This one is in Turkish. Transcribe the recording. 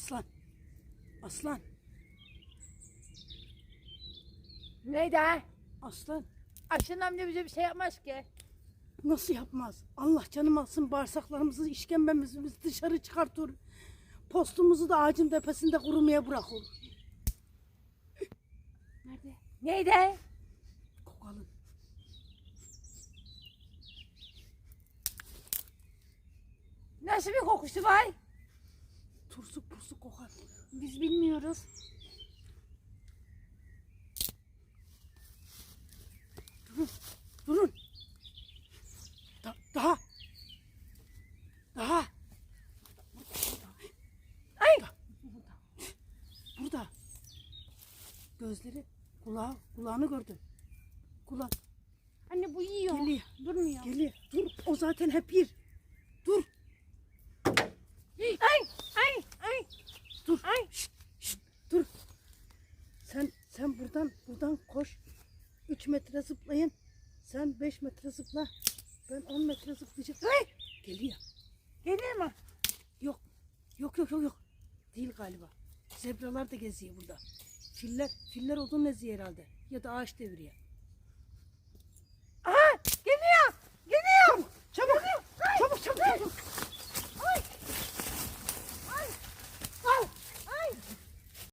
Aslan. Aslan. Neydi ha? Aslan. Aşın amca bize bir şey yapmaz ki. Nasıl yapmaz? Allah canım alsın bağırsaklarımızı, işkembemizi dışarı çıkartır. Postumuzu da ağacın tepesinde kurumaya bırakır. Nerede? Neydi? Kokalım. Nasıl bir kokusu var? Tursuk pursuk kokar. Biz bilmiyoruz. Durun. Da- daha. Daha. Ay! Burada. Gözleri, kulağı, kulağını gördüm. Kulak Anne bu yiyor. geliyor. Durmuyor. Geliyor. Dur. O zaten hep bir. Dur. Ay! Ay! Ay! Dur. Ay! Şşt, şşt, dur. Sen sen buradan koş. 3 metre zıplayın. Sen 5 metre zıpla. Ben 10 metre zıplayacağım. Ay! Geliyor. Geliyor mu? Yok. Yok yok yok yok. Değil galiba. Zebralar da geziyor burada. Filler, filler odun eziyor herhalde. Ya da ağaç deviriyor.